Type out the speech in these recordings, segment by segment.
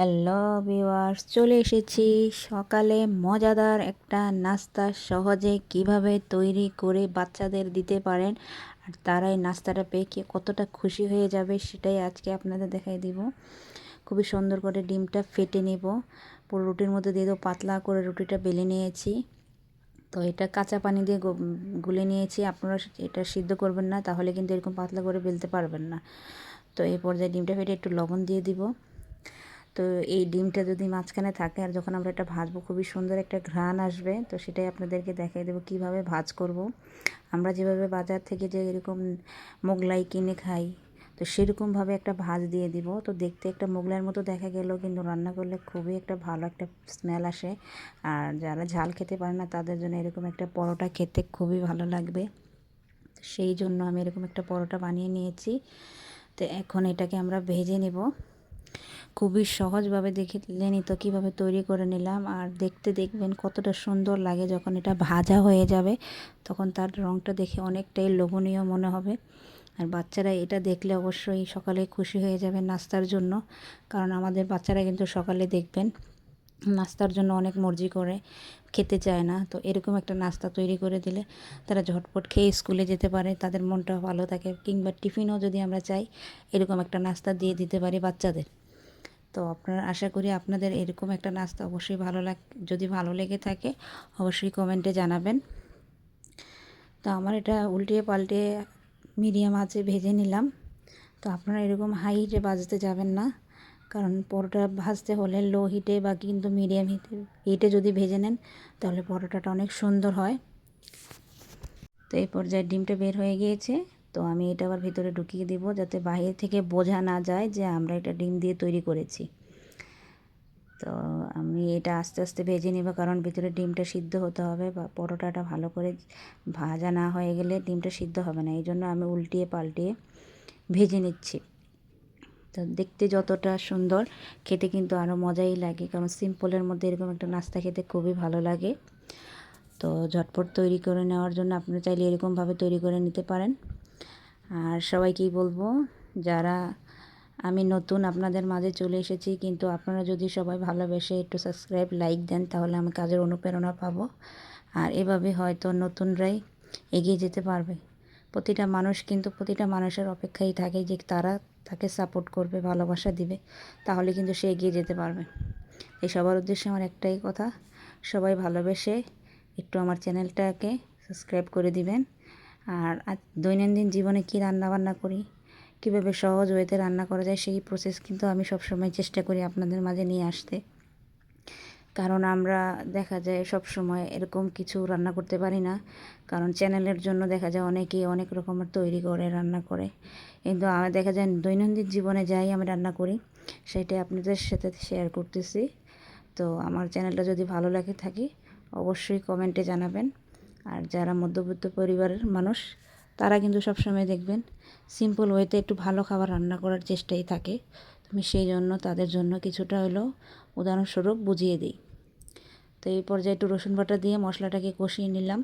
Hello viewers, চলে এসেছি সকালে মজাদার একটা নাস্তা সহজে কীভাবে তৈরি করে বাচ্চাদের দিতে পারেন আর তারা এই নাস্তাটা পেয়ে কি কতটা খুশি হয়ে যাবে সেটাই আজকে আপনাদের দেখাই দিব। খুবই সুন্দর করে ডিমটা ফেটে নেব। পুরো রুটির মধ্যে দিয়ে দেবো পাতলা করে রুটিটা বেলে নিয়েছি। তো এটা কাঁচা পানি দিয়ে গুলে নিয়েছি। আপনারা এটা সিদ্ধ করবেন না, তাহলে কিন্তু এরকম পাতলা করে বেলতে পারবেন না। তো এই পর্যায়ে ডিমটা ফেটে একটু লবণ দিয়ে দিব। তো এই ডিমটা যদি মাঝখানে থাকে আর যখন আমরা এটা ভাজবো, খুবই সুন্দর একটা ঘ্রাণ আসবে। তো সেটাই আপনাদেরকে দেখাই দেবো কীভাবে ভাজ করব। আমরা যেভাবে বাজার থেকে যে এরকম মোগলাই কিনে খাই, তো সেরকমভাবে একটা ভাজ দিয়ে দিব। তো দেখতে একটা মোগলাইয়ের মতো দেখা গেল, কিন্তু রান্না করলে খুবই একটা ভালো একটা স্মেল আসে। আর যারা ঝাল খেতে পারে না, তাদের জন্য এরকম একটা পরোটা খেতে খুবই ভালো লাগবে। সেই জন্য আমি এরকম একটা পরোটা বানিয়ে নিয়েছি। তো এখন এটাকে আমরা ভেজে নেব। খুবই সহজভাবে দেখলেনই তো কীভাবে তৈরি করে নিলাম। আর দেখতে দেখবেন কতটা সুন্দর লাগে যখন এটা ভাজা হয়ে যাবে, তখন তার রঙটা দেখে অনেকটাই লোভনীয় মনে হবে। আর বাচ্চারা এটা দেখলে অবশ্যই সকালে খুশি হয়ে যাবে নাস্তার জন্য, কারণ আমাদের বাচ্চারা কিন্তু সকালে দেখবেন নাস্তার জন্য অনেক মর্জি করে খেতে চায় না। তো এরকম একটা নাস্তা তৈরি করে দিলে তারা ঝটপট খেয়ে স্কুলে যেতে পারে, তাদের মনটা ভালো থাকে, কিংবা টিফিনও যদি আমরা চাই, এরকম একটা নাস্তা দিয়ে দিতে পারি বাচ্চাদের। তো আপনারা আশা করি আপনাদের এরকম একটা নাস্তা অবশ্যই ভালো লাগ, যদি ভালো লেগে থাকে, অবশ্যই কমেন্টে জানাবেন। তো আমার এটা উল্টিয়ে পাল্টে মিডিয়াম আছে ভেজে নিলাম। তো আপনারা এরকম হাই হিটে বাজতে যাবেন না, কারণ পরোটা ভাজতে হলে লো হিটে বা কিন্তু মিডিয়াম হিটে হিটে যদি ভেজে নেন, তাহলে পরোটাটা অনেক সুন্দর হয়। তো এই পর্যায়ে ডিমটা বের হয়ে গিয়েছে। তো আমি এটা আবার ভিতরে ঢুকিয়ে দিব যাতে বাইরে থেকে বোঝা না যায় যে আমরা এটা ডিম দিয়ে তৈরি করেছি। তো আমি এটা আস্তে আস্তে ভেজে নেব কারণ ভিতরে ডিমটা সিদ্ধ হতে হবে বা পরোটাটা ভালো করে ভাজা না হয়ে গেলে ডিমটা সিদ্ধ হবে না। এই জন্য আমি উল্টিয়ে পাল্টিয়ে ভেজে নিচ্ছি। তো দেখতে যতটা সুন্দর, খেতে কিন্তু আরও মজাই লাগে কারণ সিম্পলের মধ্যে এরকম একটা নাস্তা খেতে খুবই ভালো লাগে। তো ঝটপট তৈরি করে নেওয়ার জন্য আপনারা চাইলে এরকমভাবে তৈরি করে নিতে পারেন। আর সবাইকেই বলব? যারা আমি নতুন আপনাদের মাঝে চলে এসেছি, কিন্তু আপনারা যদি সবাই ভালোবেসে একটু সাবস্ক্রাইব লাইক দেন, তাহলে আমি কাজের অনুপ্রেরণা পাবো। আর এভাবে হয়তো নতুনরাই এগিয়ে যেতে পারবে। প্রতিটা মানুষ কিন্তু প্রতিটা মানুষের অপেক্ষাই থাকে যে তারা তাকে সাপোর্ট করবে, ভালোবাসা দিবে, তাহলে কিন্তু সে এগিয়ে যেতে পারবে। এই সবার উদ্দেশ্যে আমার একটাই কথা, সবাই ভালোবেসে একটু আমার চ্যানেলটাকে সাবস্ক্রাইব করে দিবেন। আর দৈনন্দিন জীবনে কী রান্নাবান্না করি? কীভাবে সহজ ওয়েতে রান্না করা যায় সেই প্রসেস কিন্তু আমি সবসময় চেষ্টা করি আপনাদের মাঝে নিয়ে আসতে। কারণ আমরা দেখা যায় সব সময় এরকম কিছু রান্না করতে পারি না। কারণ চ্যানেলের জন্য দেখা যায় অনেকেই অনেক রকমের তৈরি করে, রান্না করে। কিন্তু আমার দেখা যায় দৈনন্দিন জীবনে যাই আমি রান্না করি, সেটাই আপনাদের সাথে শেয়ার করতেছি। তো আমার চ্যানেলটা যদি ভালো লাগে থাকি, অবশ্যই কমেন্টে জানাবেন। আর যারা মধ্যবিত্ত পরিবারের মানুষ, তারা কিন্তু সবসময় দেখবেন সিম্পল ওয়েতে একটু ভালো খাবার রান্না করার চেষ্টাই থাকে। আমি সেই জন্য তাদের জন্য কিছুটা হলেও উদাহরণস্বরূপ বুঝিয়ে দিই। তো এই পর্যায়ে একটু রসুন বাটা দিয়ে মশলাটাকে কষিয়ে নিলাম।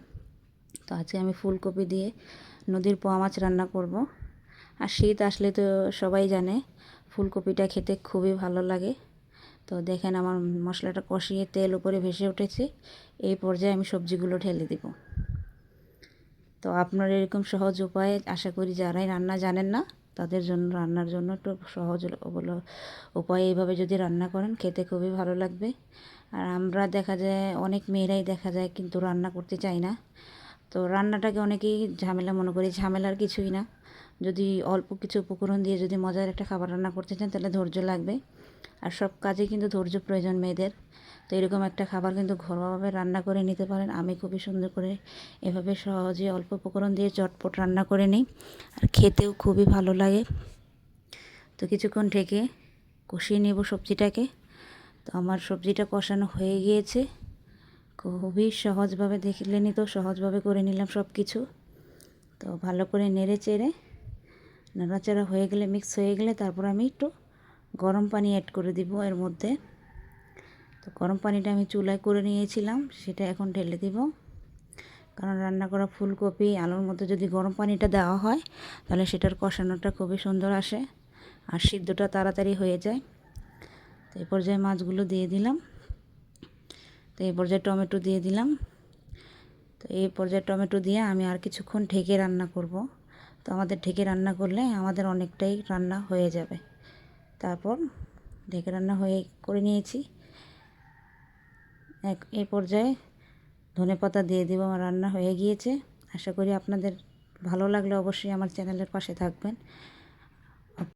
তো আজকে আমি ফুলকপি দিয়ে নদীর পোয়া মাছ রান্না করব। আর শীত আসলে তো সবাই জানে, ফুলকপিটা খেতে খুবই ভালো লাগে। তো দেখেন আমার মশলাটা কষিয়ে তেল উপরে ভেসে উঠেছে। এই পর্যায়ে আমি সবজিগুলো ঢেলে দেব। তো আপনার এরকম সহজ উপায়ে আশা করি যারাই রান্না জানেন না, তাদের জন্য রান্নার জন্য একটু সহজ উপায়ে এইভাবে যদি রান্না করেন, খেতে খুবই ভালো লাগবে। আর আমরা দেখা যায়, অনেক মেয়েরাই দেখা যায় কিন্তু রান্না করতে চাই না। তো রান্নাটাকে অনেকেই ঝামেলা মনে করি, ঝামেলার কিছুই না। যদি অল্প কিছু উপকরণ দিয়ে যদি মজার একটা খাবার রান্না করতে চান, তাহলে ধৈর্য লাগবে। আর সব কাজে কিন্তু ধৈর্য প্রয়োজন মেয়েদের। তো এরকম একটা খাবার কিন্তু ঘরোয়াভাবে রান্না করে নিতে পারেন। আমি খুবই সুন্দর করে এভাবে সহজে অল্প উপকরণ দিয়ে চটপট রান্না করে নিই। আর খেতেও খুবই ভালো লাগে। তো কিছুক্ষণ ঢেকে কষিয়ে নেব সবজিটাকে। তো আমার সবজিটা কষানো হয়ে গিয়েছে। খুবই সহজভাবে দেখলেনি তো, সহজভাবে করে নিলাম সব কিছু তো ভালো করে নেড়ে চেড়ে, নাড়াচাড়া হয়ে গেলে, মিক্স হয়ে গেলে তারপর আমি একটু গরম পানি অ্যাড করে দিব এর মধ্যে। তো গরম পানিটা আমি চুলায় করে নিয়েছিলাম, সেটা এখন ঢেলে দিব। কারণ রান্না করা ফুলকপি, আলুর মধ্যে যদি গরম পানিটা দেওয়া হয়, তাহলে সেটার কষানোটা খুবই সুন্দর আসে আর সিদ্ধটা তাড়াতাড়ি হয়ে যায়। তো এই পর্যায়ে মাছগুলো দিয়ে দিলাম। তো এই পর্যায়ে টমেটো দিয়ে দিলাম। তো এই পর্যায়ে টমেটো দিয়ে আমি আর কিছুক্ষণ ঢেকে রান্না করব। তো আমাদের ঢেকে রান্না করলে আমাদের অনেকটাই রান্না হয়ে যাবে। তারপর ঢেকে রান্না হয়ে করে নিয়েছি। এক এই পর্যায়ে ধনে পাতা দিয়ে দেবো, আমার রান্না হয়ে গিয়েছে। আশা করি আপনাদের ভালো লাগলে অবশ্যই আমার চ্যানেলের পাশে থাকবেন।